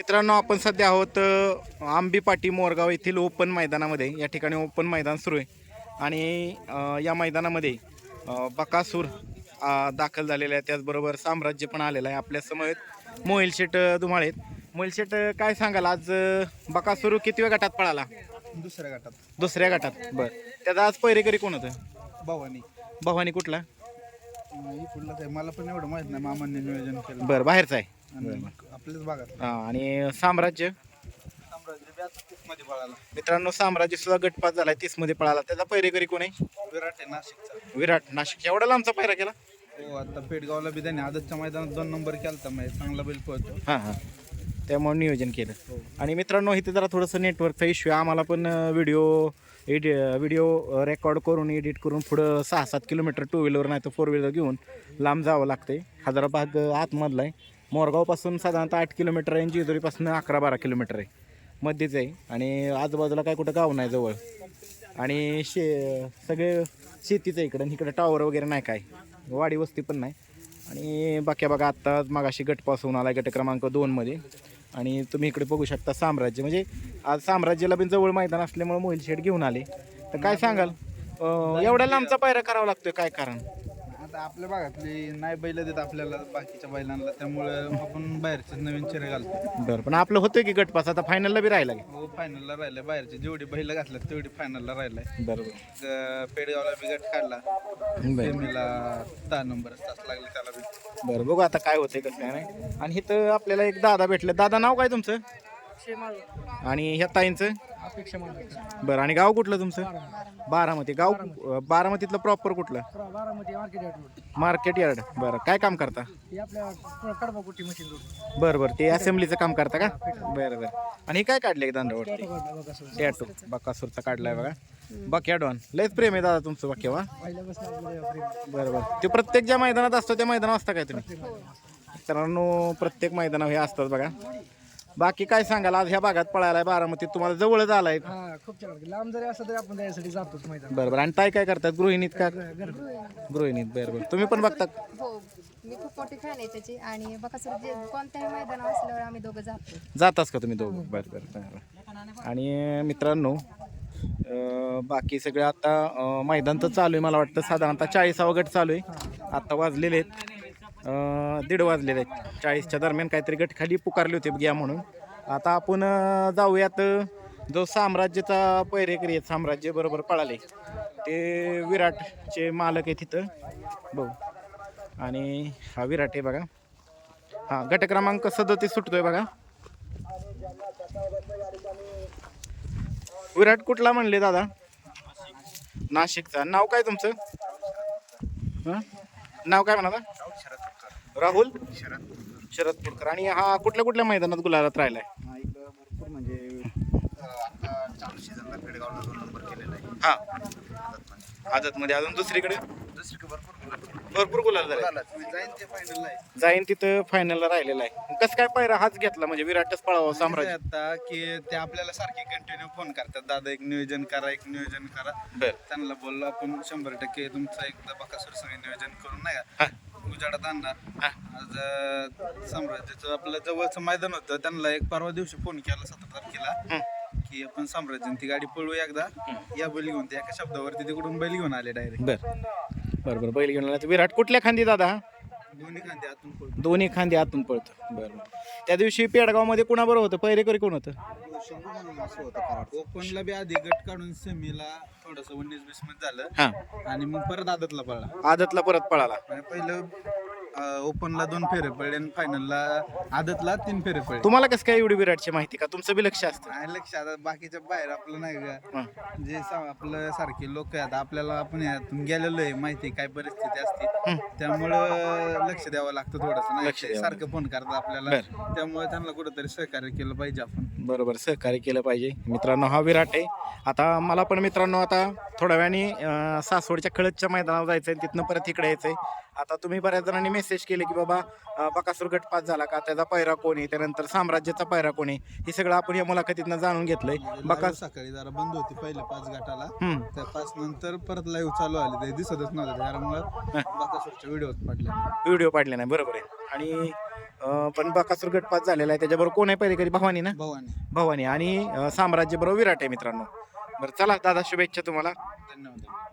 मित्रांनो आपण सध्या आहोत आंबी पाटी मोरगाव येथील ओपन मैदानामध्ये. या ठिकाणी ओपन मैदान सुरू आहे. आणि या मैदानामध्ये बकासूर दाखल झालेला आहे त्याचबरोबर साम्राज्य पण आलेलं आहे. आपल्यासमोर मोहिल शेट धुमाळेत मोहिल शेट काय सांगाल? आज बकासूर किती वेळ गटात पळाला? दुसऱ्या गटात. दुसऱ्या गटात. बरं. त्याचा आज पहिरेकरी कोण होतं? भवानी. भवानी कुठला? मला पण एवढं माहीत नाही. मामांनी नियोजन केलं. बरं बाहेरचा आहे. आणि आपल्याच भागात हा, आणि साम्राज्य? साम्राज्य बी आता मध्ये पळाला. मित्रांनो साम्राज्य सुद्धा गटपात झालाय तीसमध्ये पळाला. त्याचा पहिरेकरी कोण आहे? विराट आहे नाशिकचा. विराट नाशिक एवढा लांबचा पहिरा केला? हो आता पेडगावला बी त्याने आदतच्या मैदानात दोन नंबर केला तर चांगला बैल पळतो. हां हां. त्यामुळे नियोजन केलं. आणि मित्रांनो इथे जरा थोडंसं नेटवर्कचा इश्यू आहे. आम्हाला पण व्हिडिओ एडि व्हिडिओ रेकॉर्ड करून एडिट करून पुढं सहा सात किलोमीटर टू व्हीलर नाही तर फोर व्हीलर घेऊन लांब जावं लागतंय. हैदराबाद आतमधला आहे. मोरगावपासून साधारणतः आठ किलोमीटर आहे आणि जेजुरीपासून अकरा बारा किलोमीटर आहे. मध्येच आहे. आणि आजूबाजूला काय कुठं गाव नाही जवळ. आणि शे सगळे शेतीचं आहे इकडं. इकडं टॉवर वगैरे नाही काय. वाडी वस्ती पण नाही. आणि बाक्या बघा आत्ता मागाशी गटपासून आला गट क्रमांक दोनमध्ये आणि तुम्ही इकडे बघू शकता साम्राज्य. म्हणजे आज साम्राज्याला पण जवळ मैदान असल्यामुळे मोहिल शेड घेऊन आले. तर काय सांगाल? एवढ्या लांबचा पायरा करावा लागतोय. काय कारण? आपल्या भागातली नाही बैल देत आपल्याला बाकीच्या बैलांना. त्यामुळे आपण बाहेरचे नवीन चेहरे घालतो. बरं पण आपलं होतंय की गट पास आता फायनलला बी राहिला की. हो फायनलला राहिलं बाहेरचे जेवढी बैल घातल्यात तेवढी फायनलला राहिलाय. बरोबर ग- पेडगावला बी गट काढला. बरं. सेमीला दहा नंबर तास लागले त्याला बी. बरं बघू आता काय होतंय कसं काय नाही. आणि इथं आपल्याला एक दादा भेटलं. दादा नाव काय तुमचं? आणि ह्या ताईंचं? अपेक्षा बरं आणि गाव कुठलं तुमचं? बारामती. गाव बारामतीतलं प्रॉपर कुठलं? Baramati market yard road market yard बरं काय काम करता? ही आपल्या कडबा कुटी मशीन रोड बरं बरं ते असेंब्लीचं काम करता का? बरं बरं. आणि हे काय काढले दांडवरती टॅटू बकासूरचा. काढलाय बघा. बाकी डॉन लयच प्रेम आहे दादा तुमचं बाकी वा पहिल्यापासून आपल्याला प्रेम बरं बरं. ते प्रत्येक ज्या मैदानात असतो त्या मैदानात असता काय तुम्ही? मित्रांनो प्रत्येक मैदानावर हे असतात बघा. बाकी काय सांगाल? आज ह्या भागात पळायला बारामतीत तुम्हाला जवळच आलाय. हा खूप छान. लांब जरी असलं तरी आपण त्यासाठी जातोच मैदान बरं बरं. आणि ताई काय करतात? गृहिणीत का? गृहिणीत. बरं बरं. तुम्ही पण बघता हो मी खूप मोठी फॅन आहे त्याची. आणि बघा सर जे कोणत्याही मैदान असल्यावर आम्ही दोघं जातो. जाताच का तुम्ही दोघं? बरं बरं. आणि मित्रांनो अं, बाकी सगळे आता अं, मैदान तर चालू आहे. मला वाटतं साधारणतः चाळीसावा गट चालू आहे. आता वाजलेले आहेत. दीड वाजलेले आहेत. चाळीसच्या दरम्यान काहीतरी गट खाली पुकारले होते घ्या म्हणून. आता आपण जाऊयात जो साम्राज्याचा पैरेकरी आहेत साम्राज्य बरोबर पळाले. ते विराटचे मालक आहे तिथं बघू. आणि हा विराट आहे बघा. हा गट क्रमांक सदतीस सुटतोय बघा. विराट कुठला म्हणले दादा? नाशिकचा. नाव काय तुमचं? हां? नाव काय म्हणा राहुल? शरद पुरकर. आणि हा कुठल्या कुठल्या मैदानात गुलाबात राहिलाय? हा इकडं भरपूर म्हणजे आता चालू सीझनला पेडगावला दोन नंबर केलेला आहे. हा. आदत मध्ये अजून दुसरीकडे? दुसरीकडे भरपूर भरपूर गुलाल झाले. जाईन ते फायनल आहे. जाईन तिथं फायनलला राहिलेला आहे. कसं काय पायरा हाच घेतला म्हणजे विराटच पळावा साम्राज्य? आता की ते आपल्याला सारखे कंटिन्यू फोन करतात. दादा एक नियोजन करा एक नियोजन करा. बर. त्यांना बोललो आपण शंभर टक्के तुमचं एकदा बकासूर संग नियोजन करून नाही हा. का उजाडात आणणार. आज अं, साम्राज्याचं आपलं जवळचं मैदान होतं. त्यांना एक परवा दिवशी फोन केला सतरा तारखेला. की आपण साम्राज्य ती गाडी पळू एकदा. या बैल घेऊन ते एका शब्दावरती तिकडून बैल घेऊन आले डायरेक्ट बर. बर बर. बैल घेऊन आला. तर विराट कुठल्या खांदी दादा? हा दोन्ही खांदे आतून पळतो. दोन्ही खांदी आतून पळतो. बरं. त्या दिवशी पेडगावमध्ये कुणाबरोबर होतं? पहिरेकरी कोण होतं? ओपनला बी आधी गट काढून सेमीला थोडस उन्नीस बीसमध्ये झालं. हां. आणि मग परत आदतला पळला. आदतला परत पळाला. आणि पहिलं ओपनला दोन फेरे पडले आणि फायनलला आदतला तीन फेरे पडले. तुम्हाला कसं काय एवढी विराटची माहिती का? तुमचं बी लक्ष असतं. आणि लक्ष आता बाकीच्या बाहेर आपलं नाही का. जे सा- आपलं सारखे लोक आहेत आपल्याला आपण यातून गेलेलो आहे माहिती काय परिस्थिती असते. त्यामुळं लक्ष द्यावं लागतं थोडस नाही लक्ष द्यावं सारखं फोन करतात आपल्याला. त्यामुळे त्यांना कुठेतरी सहकार्य केलं पाहिजे आपण. बरोबर सहकार्य केलं पाहिजे. मित्रांनो हा विराट आहे. आता मला पण मित्रांनो आता थोड्या वेळाने अं, सासवडच्या खळदच्या मैदानावर जायचं आहे तिथनं परत इकडे यायचं आहे आता तुम्ही बऱ्याच जणांनी मेसेज केले की बाबा बकासूर गट पास झाला का? त्याचा पैरा कोण आहे? त्यानंतर साम्राज्याचा पैरा कोण आहे? हे सगळं आपण या मुलाखतीतनं जाणून घेतलंय. बका Live सकाळी जरा बंद होती पहिले पाच गटाला. त्या पाच नंतर परत लाईव्ह चालू आले. ते दिसतच नव्हतं. त्यामुळे बाकासूरच्या व्हिडिओ पडल्या व्हिडिओ पाडले. नाही. बरोबर आहे. आणि पण बकासूर गटपात झालेला आहे. त्याच्याबरोबर कोण आहे पहिले कधी? भवानी ना? भवानी. भवानी. आणि साम्राज्य बरोबर विराट आहे मित्रांनो. बरं चला दादा शुभेच्छा तुम्हाला. धन्यवाद.